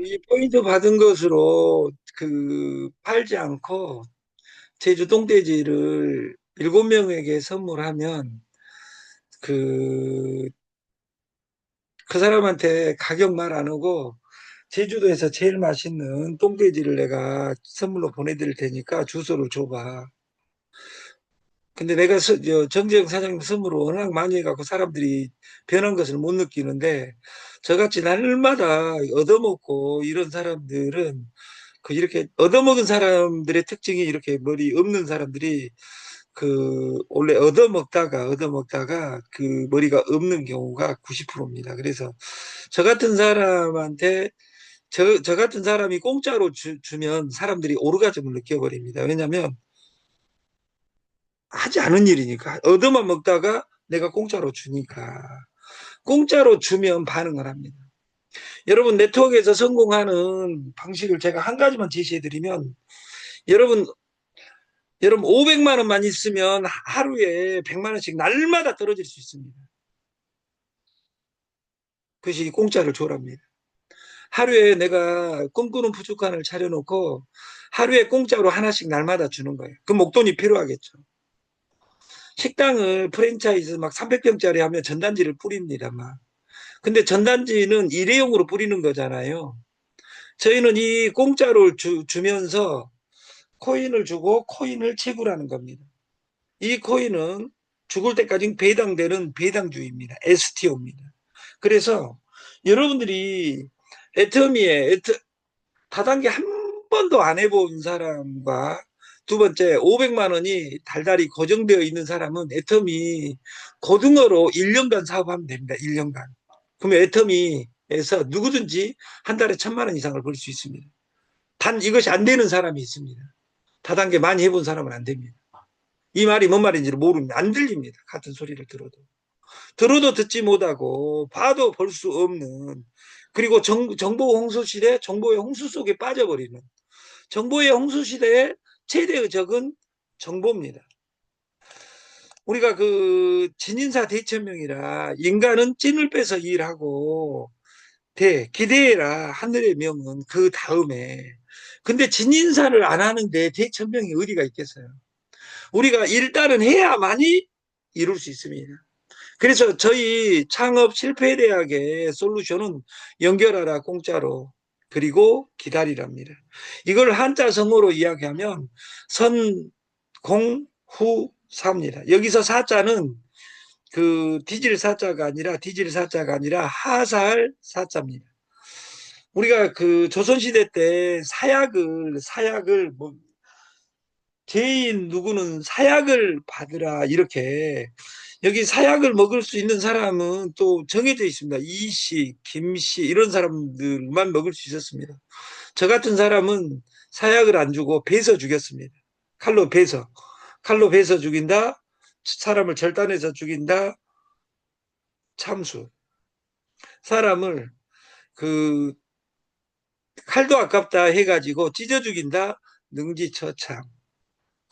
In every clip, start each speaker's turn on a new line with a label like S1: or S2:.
S1: 이 포인트 받은 것으로 그 팔지 않고 제주 똥돼지를 일곱 명에게 선물하면 그, 그 사람한테 가격 말 안 하고 제주도에서 제일 맛있는 똥돼지를 내가 선물로 보내드릴 테니까 주소를 줘봐. 근데 내가 서, 저, 정재영 사장님 선물을 워낙 많이 해갖고 사람들이 변한 것을 못 느끼는데 저같이 날마다 얻어먹고 이런 사람들은 그 이렇게 얻어먹은 사람들의 특징이 이렇게 머리 없는 사람들이 그 원래 얻어먹다가 얻어먹다가 그 머리가 없는 경우가 90%입니다. 그래서 저 같은 사람한테 저, 저 같은 사람이 공짜로 주, 주면 사람들이 오르가즘을 느껴버립니다. 왜냐하면 하지 않은 일이니까 얻어만 먹다가 내가 공짜로 주니까 공짜로 주면 반응을 합니다. 여러분 네트워크에서 성공하는 방식을 제가 한 가지만 제시해 드리면 여러분 여러분 500만 원만 있으면 하루에 100만 원씩 날마다 떨어질 수 있습니다. 그것이 공짜를 줘랍니다. 하루에 내가 꿈꾸는 부족한을 차려놓고 하루에 공짜로 하나씩 날마다 주는 거예요. 그 목돈이 필요하겠죠. 식당을 프랜차이즈 막 300평짜리 하면 전단지를 뿌립니다. 막. 근데 전단지는 일회용으로 뿌리는 거잖아요. 저희는 이 공짜로 주, 주면서 코인을 주고 코인을 채굴하는 겁니다. 이 코인은 죽을 때까지 배당되는 배당주의입니다. STO입니다. 그래서 여러분들이 애터미에 애터, 다단계 한 번도 안 해본 사람과 두 번째 500만 원이 달달이 고정되어 있는 사람은 애터미 고등어로 1년간 사업하면 됩니다. 1년간. 그러면 애터미에서 누구든지 한 달에 천만 원 이상을 벌 수 있습니다. 단 이것이 안 되는 사람이 있습니다. 다단계 많이 해본 사람은 안 됩니다. 이 말이 뭔 말인지 를 모릅니다. 안 들립니다. 같은 소리를 들어도. 들어도 듣지 못하고 봐도 볼 수 없는 그리고 정, 정보 홍수 시대 정보의 홍수 속에 빠져버리는 정보의 홍수 시대의 최대의 적은 정보입니다. 우리가 그 진인사 대천명이라 인간은 찐을 빼서 일하고 대 기대해라 하늘의 명은 그 다음에 근데 진인사를 안 하는데 대천명이 어디가 있겠어요? 우리가 일단은 해야만이 이룰 수 있습니다. 그래서 저희 창업 실패 대학의 솔루션은 연결하라 공짜로 그리고 기다리랍니다. 이걸 한자 성어로 이야기하면 선 공 후 사입니다. 여기서 사자는 그 디질 사자가 아니라 디질 사자가 아니라 하살 사자입니다. 우리가 그 조선시대 때 사약을 사약을 뭐 죄인 누구는 사약을 받으라 이렇게 여기 사약을 먹을 수 있는 사람은 또 정해져 있습니다. 이씨, 김씨 이런 사람들만 먹을 수 있었습니다. 저 같은 사람은 사약을 안 주고 베서 죽였습니다. 칼로 베서. 칼로 베서 죽인다. 사람을 절단해서 죽인다. 참수. 사람을 그 칼도 아깝다 해가지고 찢어 죽인다. 능지처참.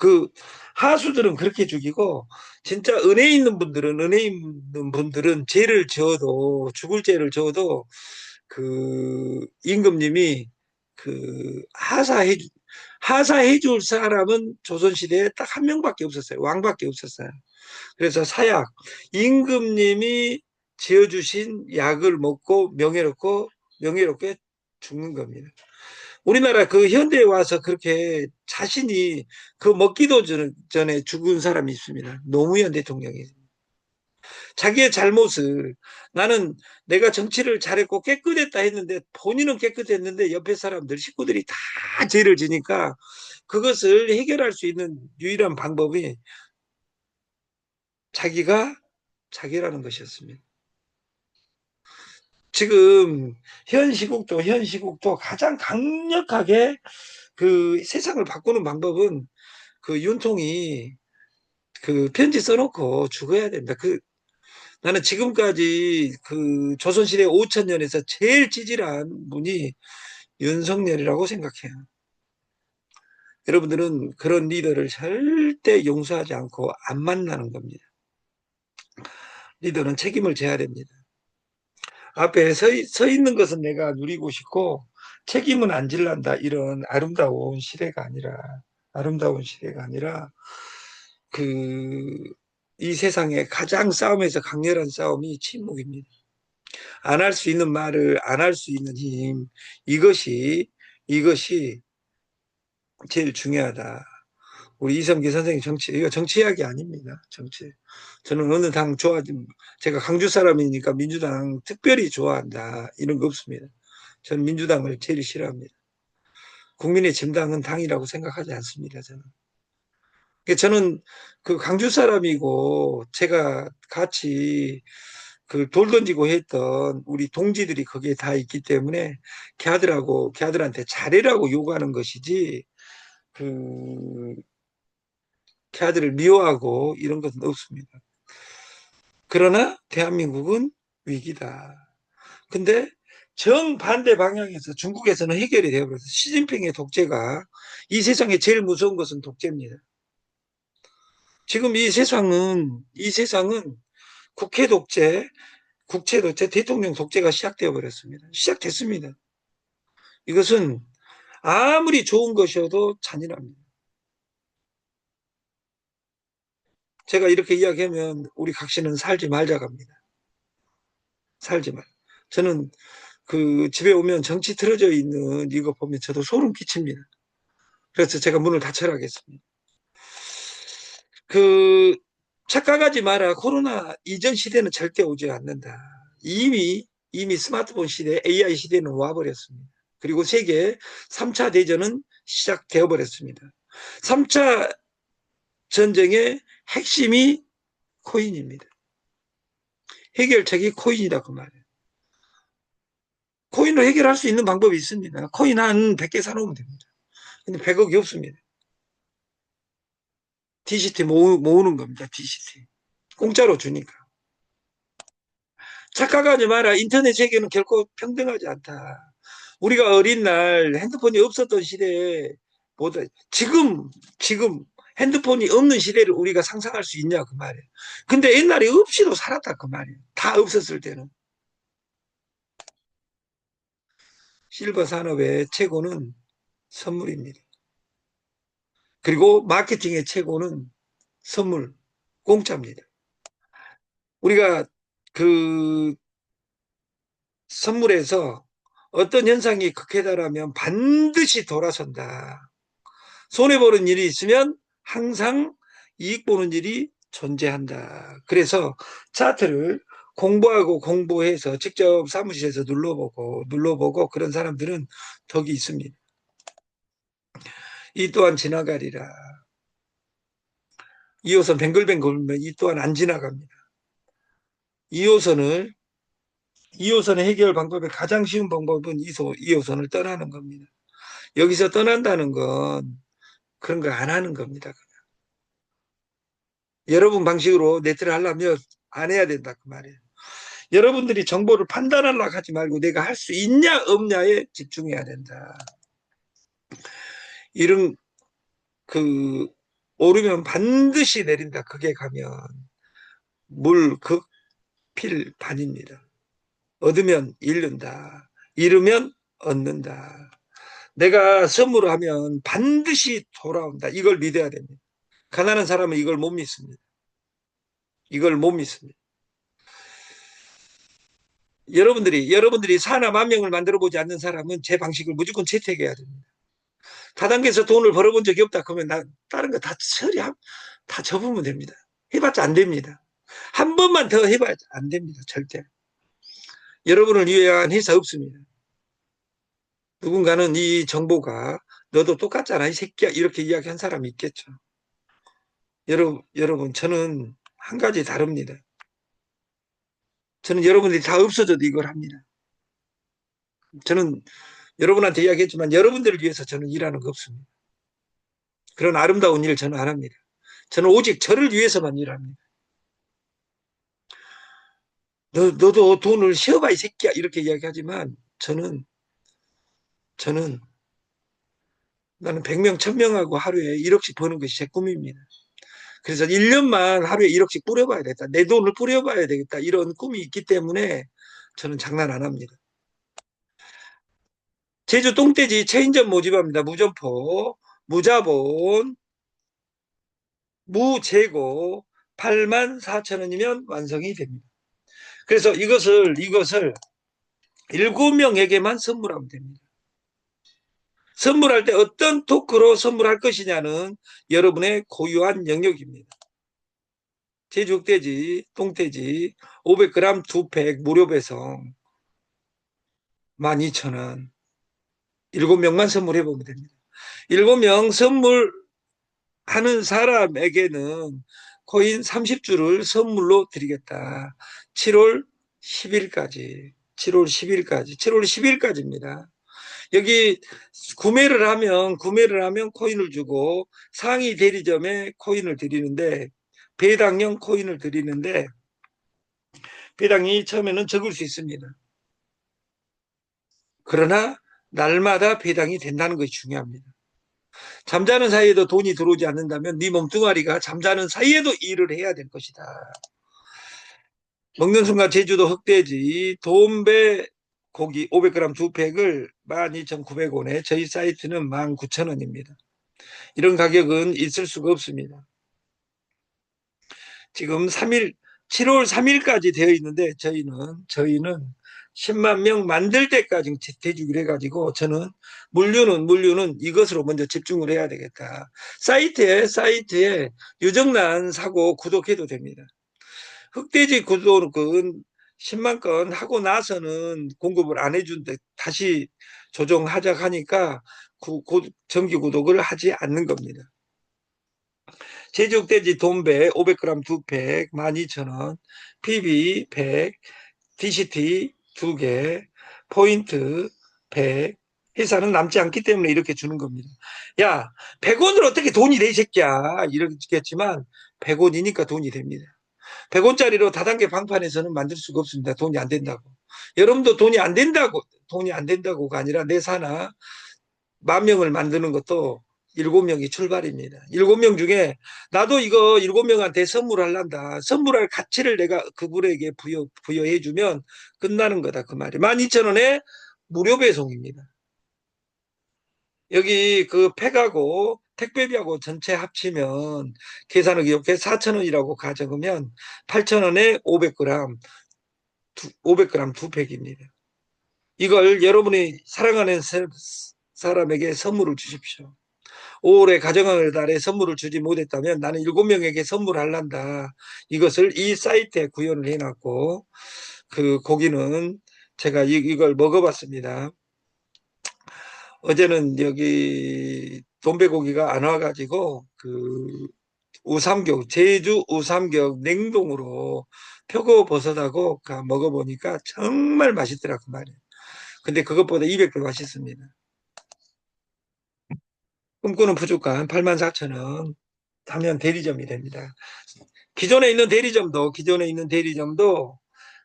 S1: 그 하수들은 그렇게 죽이고 진짜 은혜 있는 분들은 은혜 있는 분들은 죄를 지어도 죽을 죄를 지어도 그 임금님이 그 하사해 하사해 줄 사람은 조선 시대에 딱 한 명밖에 없었어요. 왕밖에 없었어요. 그래서 사약 임금님이 지어 주신 약을 먹고 명예롭고 명예롭게 죽는 겁니다. 우리나라 그 현대에 와서 그렇게 자신이 그 먹기도 전에 죽은 사람이 있습니다. 노무현 대통령이. 자기의 잘못을 나는 내가 정치를 잘했고 깨끗했다 했는데 본인은 깨끗했는데 옆에 사람들 식구들이 다 죄를 지니까 그것을 해결할 수 있는 유일한 방법이 자기가 자기라는 것이었습니다. 지금 현 시국도 현 시국도 가장 강력하게 그 세상을 바꾸는 방법은 그 윤통이 그 편지 써놓고 죽어야 된다. 그 나는 지금까지 그 조선시대 5천 년에서 제일 찌질한 분이 윤석열이라고 생각해요. 여러분들은 그런 리더를 절대 용서하지 않고 안 만나는 겁니다. 리더는 책임을 져야 됩니다. 앞에 서, 서 있는 것은 내가 누리고 싶고 책임은 안 질란다 이런 아름다운 시대가 아니라 아름다운 시대가 아니라 그 이 세상에 가장 싸움에서 강렬한 싸움이 침묵입니다. 안 할 수 있는 말을 안 할 수 있는 힘 이것이 이것이 제일 중요하다. 우리 이성기 선생님 정치 이거 정치 이야기 아닙니다. 정치. 저는 어느 당 좋아하지 제가 강주 사람이니까 민주당 특별히 좋아한다 이런 거 없습니다. 저는 민주당을 제일 싫어합니다. 국민의 짐당은 당이라고 생각하지 않습니다. 저는. 저는 그 강주 사람이고 제가 같이 그 돌 던지고 했던 우리 동지들이 거기에 다 있기 때문에 걔들하고 걔들한테 잘해라고 요구하는 것이지 그 걔들을 미워하고 이런 것은 없습니다. 그러나 대한민국은 위기다. 근데 정반대 방향에서 중국에서는 해결이 되어버렸어요. 시진핑의 독재가 이 세상에 제일 무서운 것은 독재입니다. 지금 이 세상은 이 세상은 국회 독재, 국채 독재, 대통령 독재가 시작되어 버렸습니다. 시작됐습니다. 이것은 아무리 좋은 것이어도 잔인합니다. 제가 이렇게 이야기하면 우리 각시는 살지 말자고 합니다. 살지 말. 저는 그 집에 오면 정치 틀어져 있는 이거 보면 저도 소름 끼칩니다. 그래서 제가 문을 닫혀라 하겠습니다. 그 착각하지 마라. 코로나 이전 시대는 절대 오지 않는다. 이미 이미 스마트폰 시대, AI 시대는 와버렸습니다. 그리고 세계 3차 대전은 시작되어 버렸습니다. 3차 전쟁의 핵심이 코인입니다. 해결책이 코인이다 그 말이에요. 코인으로 해결할 수 있는 방법이 있습니다. 코인 한 100개 사놓으면 됩니다. 근데 100억이 없습니다. DCT 모으, 모으는 겁니다. DCT. 공짜로 주니까. 착각하지 마라. 인터넷 세계는 결코 평등하지 않다. 우리가 어린 날 핸드폰이 없었던 시대에 보다 지금 지금 핸드폰이 없는 시대를 우리가 상상할 수 있냐 그 말이에요. 근데 옛날에 없이도 살았다 그 말이에요. 다 없었을 때는. 실버 산업의 최고는 선물입니다. 그리고 마케팅의 최고는 선물, 공짜입니다. 우리가 그 선물에서 어떤 현상이 극해다라면 반드시 돌아선다. 손해보는 일이 있으면 항상 이익 보는 일이 존재한다. 그래서 차트를 공부하고 공부해서 직접 사무실에서 눌러보고 눌러보고 그런 사람들은 덕이 있습니다. 이 또한 지나가리라. 2호선 뱅글뱅글 돌면 이 또한 안 지나갑니다. 2호선을 2호선의 해결 방법의 가장 쉬운 방법은 2호, 2호선을 떠나는 겁니다. 여기서 떠난다는 건 그런 거 안 하는 겁니다. 그냥. 여러분 방식으로 네트를 하려면 안 해야 된다 그 말이에요. 여러분들이 정보를 판단하려고 하지 말고 내가 할 수 있냐 없냐에 집중해야 된다. 이런 그 오르면 반드시 내린다. 그게 가면 물 극필 반입니다. 얻으면 잃는다. 잃으면 얻는다. 내가 선물하면 반드시 돌아온다. 이걸 믿어야 됩니다. 가난한 사람은 이걸 못 믿습니다. 이걸 못 믿습니다. 여러분들이 여러분들이 사나 만 명을 만들어 보지 않는 사람은 제 방식을 무조건 채택해야 됩니다. 다단계에서 돈을 벌어본 적이 없다 그러면 나 다른 거 다 처리하고 다 접으면 됩니다. 해봤자 안 됩니다. 한 번만 더 해봐야 안 됩니다. 절대. 여러분을 위한 회사 없습니다. 누군가는 이 정보가 너도 똑같잖아 이 새끼야 이렇게 이야기한 사람이 있겠죠. 여러분, 여러분 저는 한 가지 다릅니다. 저는 여러분들이 다 없어져도 이걸 합니다. 저는 여러분한테 이야기했지만 여러분들을 위해서 저는 일하는 거 없습니다. 그런 아름다운 일을 저는 안 합니다. 저는 오직 저를 위해서만 일합니다. 너, 너도 돈을 쉬어봐 이 새끼야 이렇게 이야기하지만 저는 저는 나는 100명 1000명하고 하루에 1억씩 버는 것이 제 꿈입니다. 그래서 1년만 하루에 1억씩 뿌려봐야 되겠다. 내 돈을 뿌려봐야 되겠다. 이런 꿈이 있기 때문에 저는 장난 안 합니다. 제주 똥돼지 체인점 모집합니다. 무점포, 무자본, 무재고 8만 4천 원이면 완성이 됩니다. 그래서 이것을 이것을 7명에게만 선물하면 됩니다. 선물할 때 어떤 토크로 선물할 것이냐는 여러분의 고유한 영역입니다. 제죽돼지, 똥돼지 500g 2팩 무료 배송 12,000원 7명만 선물해 보면 됩니다. 7명 선물하는 사람에게는 코인 30주를 선물로 드리겠다. 7월 10일까지 7월 10일까지 7월 10일까지입니다. 여기 구매를 하면 구매를 하면 코인을 주고 상위 대리점에 코인을 드리는데 배당형 코인을 드리는데 배당이 처음에는 적을 수 있습니다. 그러나 날마다 배당이 된다는 것이 중요합니다. 잠자는 사이에도 돈이 들어오지 않는다면 네 몸뚱아리가 잠자는 사이에도 일을 해야 될 것이다. 먹는 순간 제주도 흑돼지 돈배 고기 500g 두 팩을 12,900원에 저희 사이트는 19,000원입니다. 이런 가격은 있을 수가 없습니다. 지금 3일 7월 3일까지 되어 있는데 저희는 저희는 10만 명 만들 때까지 대주기로 해가지고 저는 물류는 물류는 이것으로 먼저 집중을 해야 되겠다. 사이트에 사이트에 유정란 사고 구독해도 됩니다. 흑돼지 구독은 10만 건 하고 나서는 공급을 안 해준데 다시 조정하자 하니까 구, 고, 정기 구독을 하지 않는 겁니다. 제주돼지 돈배 500g 2팩 12,000원, PB 100, DCT 2개, 포인트 100, 회사는 남지 않기 때문에 이렇게 주는 겁니다. 야, 100원을 어떻게 돈이 돼, 이 새끼야. 이러겠지만, 100원이니까 돈이 됩니다. 100원짜리로 다단계 방판에서는 만들 수가 없습니다. 돈이 안 된다고. 여러분도 돈이 안 된다고, 돈이 안 된다고가 아니라 내 사나 만 명을 만드는 것도 일곱 명이 출발입니다. 일곱 명 중에 나도 이거 일곱 명한테 선물할란다. 선물할 가치를 내가 그분에게 부여, 부여해주면 끝나는 거다. 그 말이. 12,000원에 무료 배송입니다. 여기 그 팩하고 택배비하고 전체 합치면 계산을 이렇게 4,000원이라고 가정하면 8,000원에 500g, 500g 두 팩입니다. 이걸 여러분이 사랑하는 사람에게 선물을 주십시오. 5월에 가정을 달에 선물을 주지 못했다면 나는 7명에게 선물할란다. 이것을 이 사이트에 구현을 해놨고 그 고기는 제가 이, 걸 먹어봤습니다. 어제는 여기 돈배고기가 안 와가지고 그 우삼격 제주 우삼격 냉동으로 표고버섯하고 먹어보니까 정말 맛있더라 그 말이에요. 근데 그것보다 200배 맛있습니다. 꿈꾸는 푸주간 84,000원 하면 대리점이 됩니다. 기존에 있는 대리점도 기존에 있는 대리점도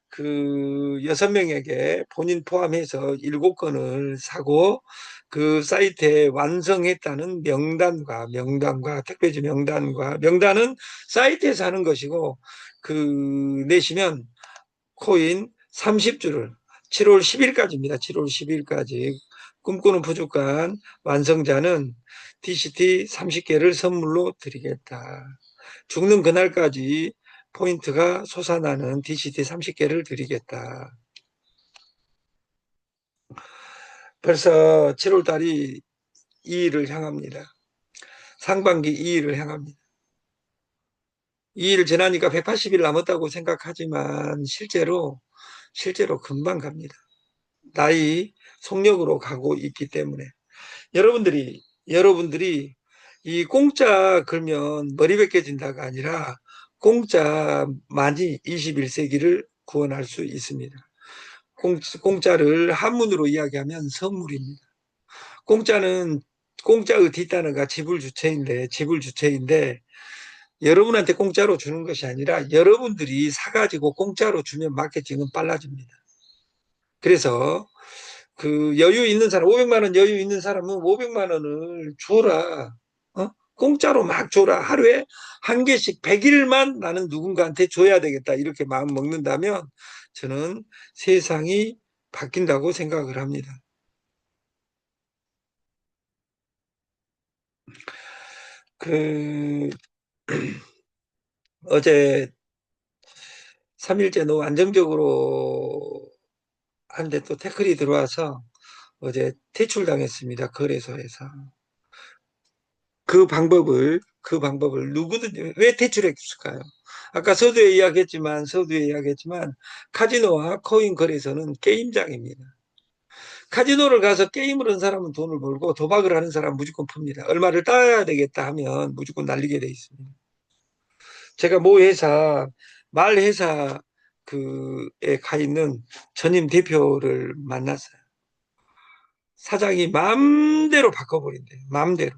S1: 그 여섯 명에게 본인 포함해서 일곱 건을 사고 그 사이트에 완성했다는 명단과 명단과 택배지 명단과 명단은 사이트에서 하는 것이고 그 내시면 코인 30주를 7월 10일까지입니다. 7월 10일까지 꿈꾸는 부족한 완성자는 DCT 30개를 선물로 드리겠다. 죽는 그날까지 포인트가 솟아나는 DCT 30개를 드리겠다. 벌써 7월 달이 2일을 향합니다. 상반기 2일을 향합니다. 2일 지나니까 180일 남았다고 생각하지만 실제로 실제로 금방 갑니다. 나이 속력으로 가고 있기 때문에 여러분들이 여러분들이 이 공짜 걸면 머리 벗겨진다가 아니라 공짜 많이 21세기를 구원할 수 있습니다. 공짜를 한문으로 이야기하면 선물입니다. 공짜는 공짜의 뒷단어가 지불 주체인데 지불 주체인데 여러분한테 공짜로 주는 것이 아니라 여러분들이 사가지고 공짜로 주면 마케팅은 빨라집니다. 그래서 그 여유 있는 사람 500만 원 여유 있는 사람은 500만 원을 줘라 어? 공짜로 막 줘라 하루에 한 개씩 100일만 나는 누군가한테 줘야 되겠다 이렇게 마음 먹는다면 저는 세상이 바뀐다고 생각을 합니다. 그 어제 3일째 너 안정적으로 한데 또 태클이 들어와서 어제 퇴출당했습니다. 거래소에서. 그 방법을 그 방법을 누구든지 왜 퇴출했을까요? 아까 서두에 이야기했지만 서두에 이야기했지만 카지노와 코인 거래소는 게임장입니다. 카지노를 가서 게임을 한 사람은 돈을 벌고 도박을 하는 사람은 무조건 풉니다. 얼마를 따야 되겠다 하면 무조건 날리게 돼 있습니다. 제가 모 회사 말 회사 그에 가 있는 전임 대표를 만났어요. 사장이 마음대로 바꿔버린대요. 마음대로.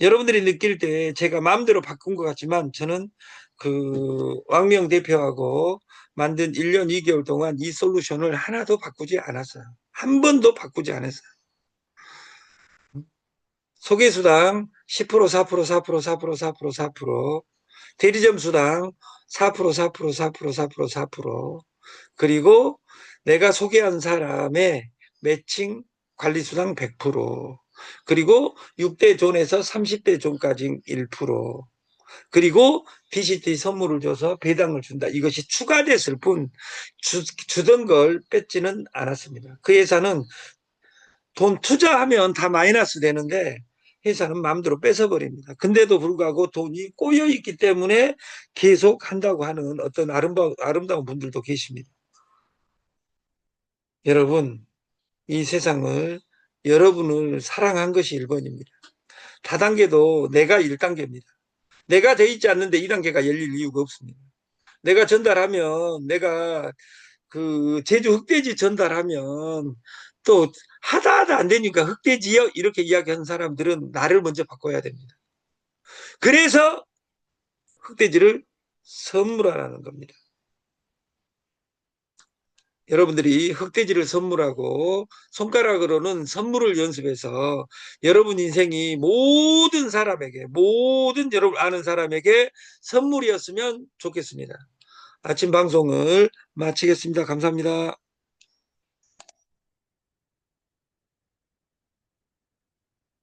S1: 여러분들이 느낄 때 제가 마음대로 바꾼 것 같지만 저는 그 왕명 대표하고 만든 1년 2개월 동안 이 솔루션을 하나도 바꾸지 않았어요. 한 번도 바꾸지 않았어요. 소개 수당 10% 4% 4% 4% 4% 4% 대리점 수당 4% 4% 4% 4% 4% 그리고 내가 소개한 사람의 매칭 관리 수당 100% 그리고 6대 존에서 30대 존까지 1% 그리고 DCT 선물을 줘서 배당을 준다. 이것이 추가됐을 뿐 주, 주던 걸 뺏지는 않았습니다. 그 회사는 돈 투자하면 다 마이너스 되는데 회사는 마음대로 뺏어버립니다. 근데도 불구하고 돈이 꼬여 있기 때문에 계속 한다고 하는 어떤 아름다운, 아름다운 분들도 계십니다. 여러분, 이 세상을 여러분을 사랑한 것이 1번입니다. 다단계도 내가 1단계입니다. 내가 돼 있지 않는데 2단계가 열릴 이유가 없습니다. 내가 전달하면 내가 그 제주 흑돼지 전달하면 또 하다 하다 안 되니까 흑돼지요 이렇게 이야기하는 사람들은 나를 먼저 바꿔야 됩니다. 그래서 흑돼지를 선물하라는 겁니다. 여러분들이 흑돼지를 선물하고 손가락으로는 선물을 연습해서 여러분 인생이 모든 사람에게 모든 여러분 아는 사람에게 선물이었으면 좋겠습니다. 아침 방송을 마치겠습니다. 감사합니다.